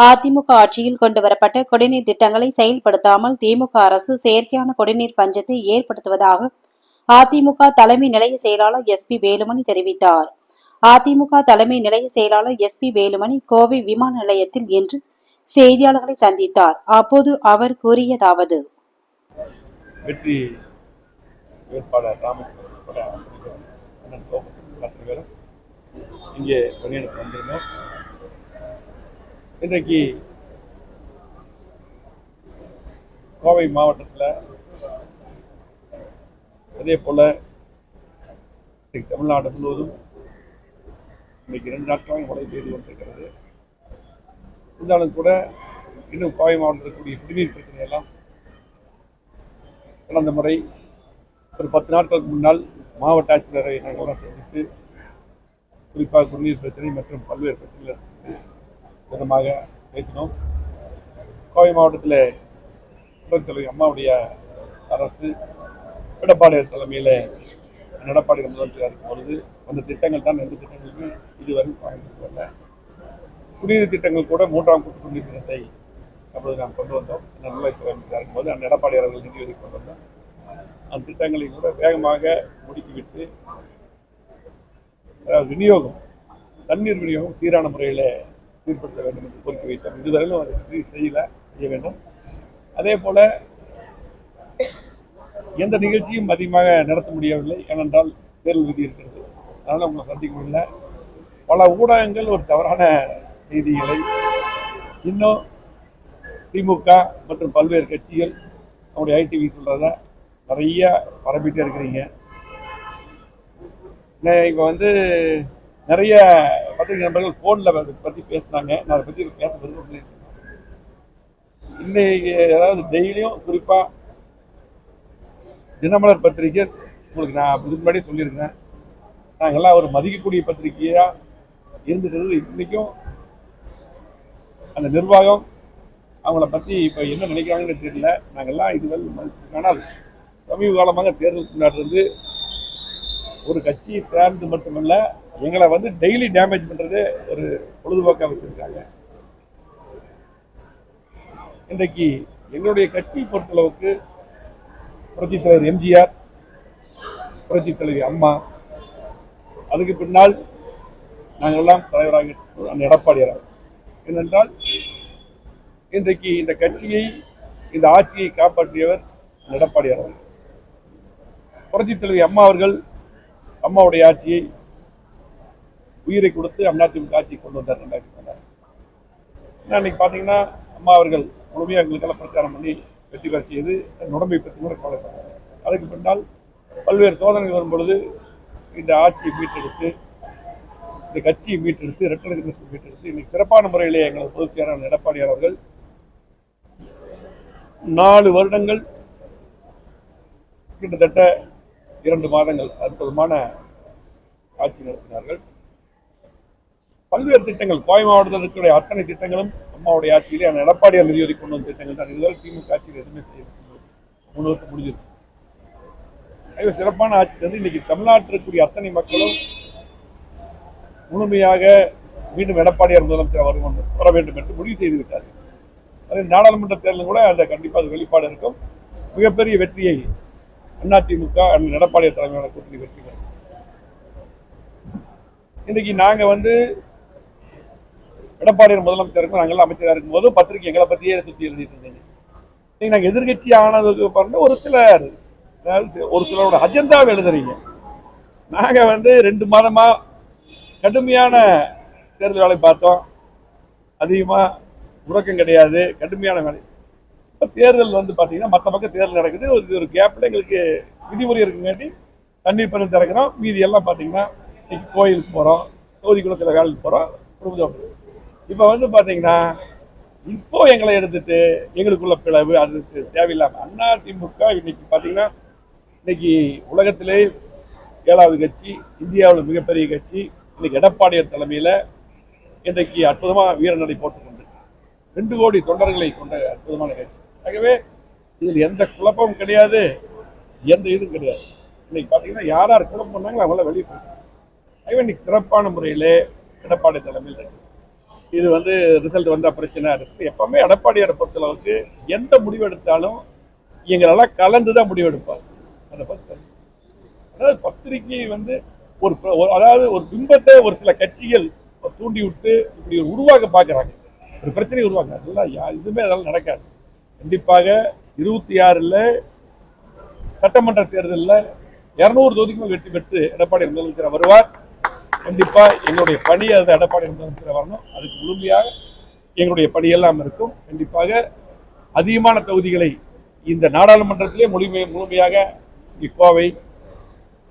அதிமுக ஆட்சியில் கொண்டுவரப்பட்ட குடிநீர் திட்டங்களை செயல்படுத்தாமல் திமுக அரசு செயற்கையான குடிநீர் பஞ்சத்தை ஏற்படுத்துவதாக அதிமுக தலைமை நிலைய செயலாளர் எஸ் பி வேலுமணி தெரிவித்தார். அதிமுக தலைமை நிலைய செயலாளர் எஸ் பி வேலுமணி கோவை விமான நிலையத்தில் இன்று செய்தியாளர்களை சந்தித்தார். அப்போது அவர் கூறியதாவது. வெற்றி வேட்பாளர் இங்கே வந்திருந்தோம் இன்றைக்கு கோவை மாவட்டத்தில் அதே போல் இன்றைக்கு தமிழ்நாடு முழுவதும் இன்றைக்கு ரெண்டு நாட்களாக மழை பெய்து கொண்டிருக்கிறது. இருந்தாலும் கூட இன்னும் கோவை மாவட்டத்தில் இருக்கக்கூடிய குடிநீர் பிரச்சனையெல்லாம் கடந்த முறை ஒரு பத்து நாட்களுக்கு முன்னால் மாவட்ட ஆட்சியரை நாங்கள் சந்தித்து குறிப்பாக குடிநீர் பிரச்சனை மற்றும் பல்வேறு பிரச்சனைகள் விதமாக பேசினோம். கோவை மாவட்டத்தில் புரட்சித் அம்மாவுடைய அரசு எடப்பாடி தலைமையில் எடப்பாடி முதலமைச்சராக இருக்கும் பொழுது அந்த திட்டங்கள் தான் எந்த திட்டங்களுமே இதுவரை வாங்கிட்டு வரல குடிநீர் திட்டங்கள் கூட மூன்றாம் கூட்டு குடிநீர் திட்டத்தை அப்போது நாம் கொண்டு வந்தோம். நல்வாழ்வுத்துறை அமைச்சராக இருக்கும்போது அந்த எடப்பாடி அவர்கள் நிதி ஒதுக்கி கொண்டு வந்தோம் அந்த திட்டங்களை கூட வேகமாக முடுக்கிவிட்டு விநியோகம் தண்ணீர் விநியோகம் சீரான முறையில் சீர்படுத்த வேண்டும் என்று கோரிக்கை வைத்தோம். இதுவரையிலும் அதை சரி செய்யல செய்ய வேண்டும். அதே போல் எந்த நிகழ்ச்சியும் அதிகமாக நடத்த முடியவில்லை. ஏனென்றால் தேர்தல் விதி இருக்கிறது. அதனால் உங்களை சந்திக்க முடியல. பல ஊடகங்கள் ஒரு தவறான செய்திகளை இன்னும் திமுக மற்றும் பல்வேறு கட்சிகள் நம்முடைய ஐடிவி சொல்கிறத நிறைய பரப்பிட்டே இருக்கிறீங்க. இப்போ வந்து நிறைய பத்திரிகை நண்பர்கள் ஃபோனில் அதை பற்றி பேசுனாங்க. நான் அதை பற்றி பேச விரும்புகிறேன் இன்னைக்கு அதாவது டெய்லியும் குறிப்பாக தினமலர் பத்திரிகை உங்களுக்கு நான் இதுக்கு முன்னாடியே சொல்லியிருக்கேன் நாங்கள்லாம் ஒரு மதிக்கக்கூடிய பத்திரிகையாக இருந்துட்டு இன்றைக்கும் அந்த நிர்வாகம் அவங்கள பற்றி இப்போ என்ன நினைக்கிறாங்கன்னு தெரியல. நாங்கள்லாம் இதுவரை ஆனால் சமீப காலமாக தேர்தல் முன்னாடி ஒரு கட்சி சேர்ந்து மட்டுமல்ல எங்களை வந்து டெய்லி டேமேஜ் பண்ணுறது ஒரு பொழுதுபோக்காக வச்சுருக்காங்க. இன்றைக்கு எங்களுடைய கட்சியை பொறுத்தளவுக்கு புரட்சித் தலைவர் எம்ஜிஆர் புரட்சித் தலைவி அம்மா அதுக்கு பின்னால் நாங்கள்லாம் தலைவராக அந்த எடப்பாடியார் ஏனென்றால் இன்றைக்கு இந்த கட்சியை இந்த ஆட்சியை காப்பாற்றியவர் எடப்பாடியார் அவர்கள். புரட்சித் தலைவி அம்மா அவர்கள் அம்மாவுடைய ஆட்சியை உயிரை கொடுத்து அதிமுக ஆட்சி கொண்டு வந்தார் ரெண்டாயிரத்தி பதினாறு. இன்னைக்கு பார்த்தீங்கன்னா அம்மா அவர்கள் முழுமையாக எங்களுக்கெல்லாம் பிரச்சாரம் பண்ணி வெற்றி பெற செய்து உடம்பை பற்றி கூட கவலைப்பட்டாங்க அதுக்கு பின்னால் பல்வேறு சோதனைகள் வரும்பொழுது இந்த ஆட்சியை மீட்டெடுத்து இந்த கட்சியை மீட்டெடுத்து இரட்டை மீட்டெடுத்து இன்னைக்கு சிறப்பான முறையிலே எங்களது பொதுச் செயலாளர் எடப்பாடியார் அவர்கள் நாலு வருடங்கள் கிட்டத்தட்ட இரண்டு மாதங்கள் அற்புதமான ஆட்சி நடத்தினார்கள். பல்வேறு திட்டங்கள் கோவை மாவட்டத்தில் இருக்கக்கூடிய அத்தனை திட்டங்களும் அம்மாவுடைய ஆட்சியிலே அந்த எடப்பாடியார் நிதி ஒதுக்கி கொண்டு வந்த திட்டங்கள் தான். இதுவரை திமுக ஆட்சியில் எதுவுமே செய்ய மூணு வருஷம் முடிஞ்சிருச்சு. ஆகவே சிறப்பான ஆட்சி வந்து இன்னைக்கு தமிழ்நாட்டில் இருக்கக்கூடிய அத்தனை மக்களும் முழுமையாக மீண்டும் எடப்பாடியார் முதலமைச்சர் வர வேண்டும் வர வேண்டும் என்று முடிவு செய்து விட்டார்கள். அதே நாடாளுமன்ற தேர்தலும் கூட அந்த கண்டிப்பாக அது வெளிப்பாடு இருக்கும். மிகப்பெரிய வெற்றியை அதிமுக அண்ட் எடப்பாடி தலைமையிலான கூட்டணி வெற்றி பெறும். இன்னைக்கு நாங்கள் வந்து எடப்பாடியார் முதலமைச்சருக்கும் நாங்கள் அமைச்சராக இருக்கும்போது பத்திரிகை எங்களை பற்றியே சுற்றி எழுதிட்டு இருந்தீங்க. இன்னைக்கு நாங்கள் எதிர்கட்சி ஆனதுக்கு பாருங்கள் ஒரு சிலர் ஒரு சிலரோட அஜெண்டாவை எழுதுறீங்க. நாங்கள் வந்து ரெண்டு மாதமா கடுமையான தேர்தல் வேலை பார்த்தோம். அதிகமாக உறக்கம் கிடையாது. கடுமையான வேலை தேர்தல் வந்து பார்த்தீங்கன்னா மற்ற பக்கம் தேர்தல் நடக்குது. ஒரு ஒரு கேப்பில் எங்களுக்கு விதிமுறை இருக்குங்காட்டி தண்ணீர் பண்ணி திறக்கிறோம். மீதி எல்லாம் பார்த்தீங்கன்னா இன்னைக்கு கோயிலுக்கு போகிறோம் தொகுதிக்குள்ள சில வேலைக்கு போகிறோம் குடும்பம் இப்போ வந்து பார்த்தீங்கன்னா இப்போ எங்களை எடுத்துட்டு எங்களுக்குள்ள பிளவு அதுக்கு தேவையில்லாமல் அண்ணா திமுக இன்னைக்கு பார்த்தீங்கன்னா இன்னைக்கு உலகத்திலே ஏழாவது கட்சி இந்தியாவில் மிகப்பெரிய கட்சி இன்னைக்கு எடப்பாடியார் தலைமையில் இன்றைக்கு அற்புதமாக வீரநடை போட்டுக்கொண்டு ரெண்டு கோடி தொண்டர்களை கொண்ட அற்புதமான கட்சி. ஆகவே இதில் எந்த குழப்பமும் கிடையாது எந்த இதுவும் கிடையாது. இன்னைக்கு பார்த்தீங்கன்னா யார் யார் குழப்பம் பண்ணாங்களோ அவங்களாம் வெளியே போயிட்டாங்க. ஆகவே இன்னைக்கு சிறப்பான முறையிலே எடப்பாடி தலைமையில் இருக்கு. இது வந்து ரிசல்ட் வந்தா பிரச்சனை இருக்குது எப்பவுமே எடப்பாடியாரை பொறுத்தளவுக்கு எந்த முடிவு எடுத்தாலும் எங்களெல்லாம் கலந்து தான் முடிவு எடுப்பார் அதை பற்றி அதாவது பத்திரிகை வந்து ஒரு அதாவது ஒரு பிம்பத்தை ஒரு சில கட்சிகள் தூண்டி விட்டு இப்படி ஒரு உருவாக்க பார்க்குறாங்க. ஒரு பிரச்சனையை உருவாக்க அதெல்லாம் யா- அதெல்லாம் நடக்காது. கண்டிப்பாக இருபத்தி ஆறில் சட்டமன்ற தேர்தலில் இரநூறு தொகுதிக்கும் வெற்றி பெற்று எடப்பாடி முதலமைச்சர் வருவார். கண்டிப்பாக எங்களுடைய பணி அது எடப்பாடி முதலமைச்சர் வரணும். அதுக்கு முழுமையாக எங்களுடைய பணியெல்லாம் இருக்கும். கண்டிப்பாக அதிகமான தொகுதிகளை இந்த நாடாளுமன்றத்திலே முழுமை முழுமையாக இங்கே கோவை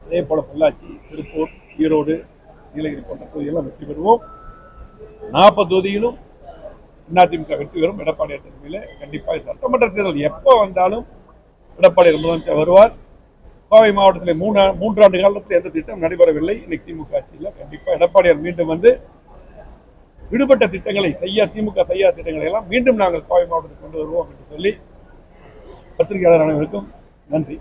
அதே போல பொள்ளாச்சி திருப்பூர் ஈரோடு நீலகிரி போன்ற தொகுதியெல்லாம் வெற்றி பெறுவோம். நாற்பது தொகுதியிலும் அதிமுக வெற்றி பெறும். எடப்பாடி தலைமையில் கண்டிப்பாக சட்டமன்ற தேர்தல். எப்போ வந்தாலும் எடப்பாடி முதலமைச்சர் வருவார். கோவை மாவட்டத்தில் மூணு மூன்றாண்டு காலத்தில் எந்த திட்டம் நடைபெறவில்லை. இன்னைக்கு திமுக ஆட்சியில் கண்டிப்பாக எடப்பாடியார் மீண்டும் வந்து விடுபட்ட திட்டங்களை செய்ய திமுக செய்யாத திட்டங்களை எல்லாம் மீண்டும் நாங்கள் கோவை மாவட்டத்துக்கு கொண்டு வருவோம் என்று சொல்லி பத்திரிகையாளர் அனைவருக்கும் நன்றி.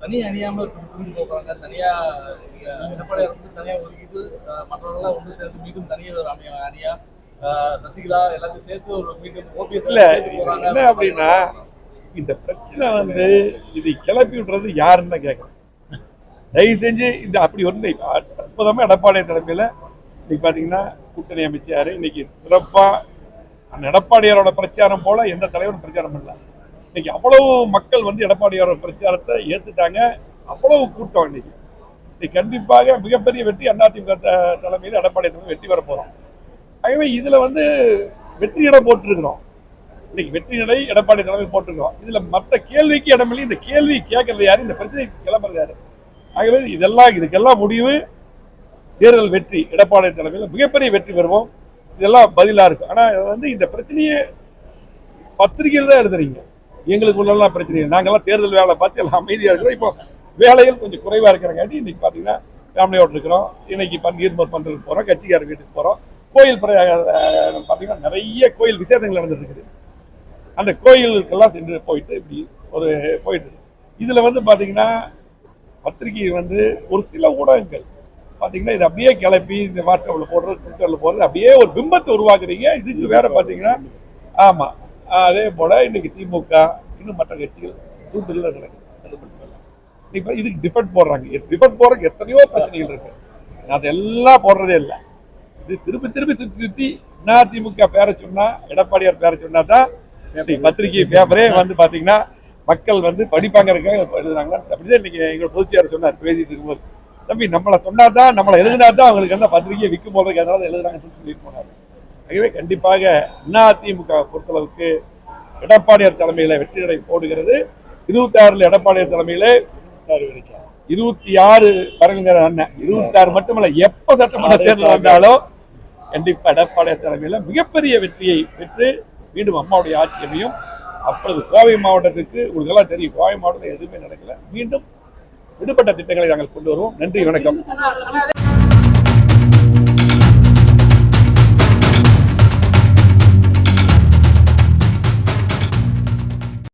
தனி அணியாம இப்படி புரிஞ்சு போகிறாங்க. தனியா நீங்க எடப்பாடியார் வந்து தனியா ஒதுக்கிட்டு அஹ், மற்றவர்கள்லாம் ஒன்று சேர்ந்து மீண்டும் தனியா ஒரு அணி அணியா அஹ், சசிகலா எல்லாத்தையும் சேர்த்து ஒரு மீண்டும் ஓபிஎஸ் இல்ல என்ன அப்படின்னா இந்த பிரச்சனை வந்து இது கிளப்பி விடுறது யாருன்னு தான் கேட்குறேன். தயவு செஞ்சு இந்த அப்படி ஒன்று அற்புதமா எடப்பாடி தலைமையில் இன்னைக்கு பார்த்தீங்கன்னா கூட்டணி அமைச்சாரு. இன்னைக்கு சிறப்பா அந்த எடப்பாடியாரோட பிரச்சாரம் போல எந்த தலைவரும் பிரச்சாரம் பண்ணல. இன்னைக்கு அவ்வளவு மக்கள் வந்து எடப்பாடியாரோட பிரச்சாரத்தை ஏற்றுட்டாங்க அவ்வளவு கூட்டம் இன்னைக்கு. இன்னைக்கு கண்டிப்பாக மிகப்பெரிய வெற்றி அதிமுக த- தலைமையில் எடப்பாடி தலைமையில் வெற்றி வர ஆகவே இதில் வந்து வெற்றி இடம் போட்டிருக்கிறோம். இன்னைக்கு வெற்றி நிலை எடப்பாடி தலைமை போட்டிருக்கோம் இதில் மற்ற கேள்விக்கு இடமில்லை இந்த கேள்வி கேட்கறது யாரு? இந்த பிரச்சனை கிளம்புறது யாரு? ஆகவே இதெல்லாம் இதுக்கெல்லாம் முடிவு தேர்தல் வெற்றி எடப்பாடி தலைமையில் மிகப்பெரிய வெற்றி பெறுவோம். இதெல்லாம் பதிலாக இருக்கும். ஆனால் வந்து இந்த பிரச்சனையை பத்திரிகையில் தான் எழுதுறீங்க. எங்களுக்கு உள்ளெல்லாம் பிரச்சனை இல்லை. நாங்கெல்லாம் தேர்தல் வேலை பார்த்து எல்லாம் அமைதியாக இருக்கிறோம். இப்போ வேலைகள் கொஞ்சம் குறைவாக இருக்கிறங்காட்டி இன்றைக்கி பார்த்தீங்கன்னா ஃபேமிலியோடு இருக்கிறோம். இன்னைக்கு பண் நீர்மர் பண்றதுக்கு போகிறோம் கட்சிக்கார வீட்டுக்கு போகிறோம் கோயில் பார்த்தீங்கன்னா நிறைய கோயில் விசேஷங்கள் நடந்துட்டு இருக்குது அந்த கோயிலுக்கெல்லாம் சென்று போயிட்டு இப்படி ஒரு போயிட்டு இதில் வந்து பார்த்தீங்கன்னா பத்திரிகை வந்து ஒரு சில ஊடகங்கள். பார்த்தீங்கன்னா இது அப்படியே கிளப்பி இந்த வாட்ஸ்அப்பில் போடுறது ட்விட்டரில் போடுறது அப்படியே ஒரு பிம்பத்தை உருவாக்குறீங்க. இதுக்கு வேற பார்த்தீங்கன்னா ஆமாம் அதே போல் இன்றைக்கி திமுக இன்னும் மற்ற கட்சிகள் தூண்டுதல் நடக்குது. இப்போ இதுக்கு டிஃபெண்ட் போடுறாங்க. டிபெண்ட் போடுறதுக்கு எத்தனையோ பிரச்சனைகள் இருக்கு. நான் அதெல்லாம் போடுறதே இல்லை. இது திருப்பி திருப்பி சுற்றி நான் திமுக பேரை சொன்னால் எடப்பாடியார் பேரை சொன்னா தான் பத்திரிகை பேப்பரே வந்து பார்த்தீங்கன்னா மக்கள் வந்து படிப்பாங்கிறதுக்காக எழுதுறாங்க. அப்படிதான் இன்னைக்கு எங்க பொதுச்சியார் சொன்னார் பேசிட்டு இருக்கும்போது. தம்பி நம்மளை சொன்னா தான் நம்மளை எழுதினா தான் அவங்களுக்கு என்ன பத்திரிகையை விற்கும் போது அதனால எழுதுறாங்கன்னு சொல்லிட்டு போனார். ஆகவே கண்டிப்பாக அதிமுக பொறுத்தளவுக்கு எடப்பாடியார் தலைமையில வெற்றி நடை போடுகிறது. இருபத்தி ஆறுல எடப்பாடியார் தலைமையில இருபத்தி ஆறு பரங்குங்கிற அண்ணன். இருபத்தி ஆறு மட்டுமல்ல எப்ப சட்டமன்ற தேர்தல் வந்தாலும் கண்டிப்பா எடப்பாடியார் தலைமையில மிகப்பெரிய வெற்றியை பெற்று மீண்டும் அம்மாவுடைய ஆட்சி அமையும். அப்பொழுது கோவை மாவட்டத்துக்கு உங்களுக்கு எல்லாம் தெரியும். கோவை மாவட்டத்தில் எதுவுமே நடக்கல. மீண்டும் விடுபட்ட திட்டங்களை நாங்கள் கொண்டு வருவோம். நன்றி வணக்கம்.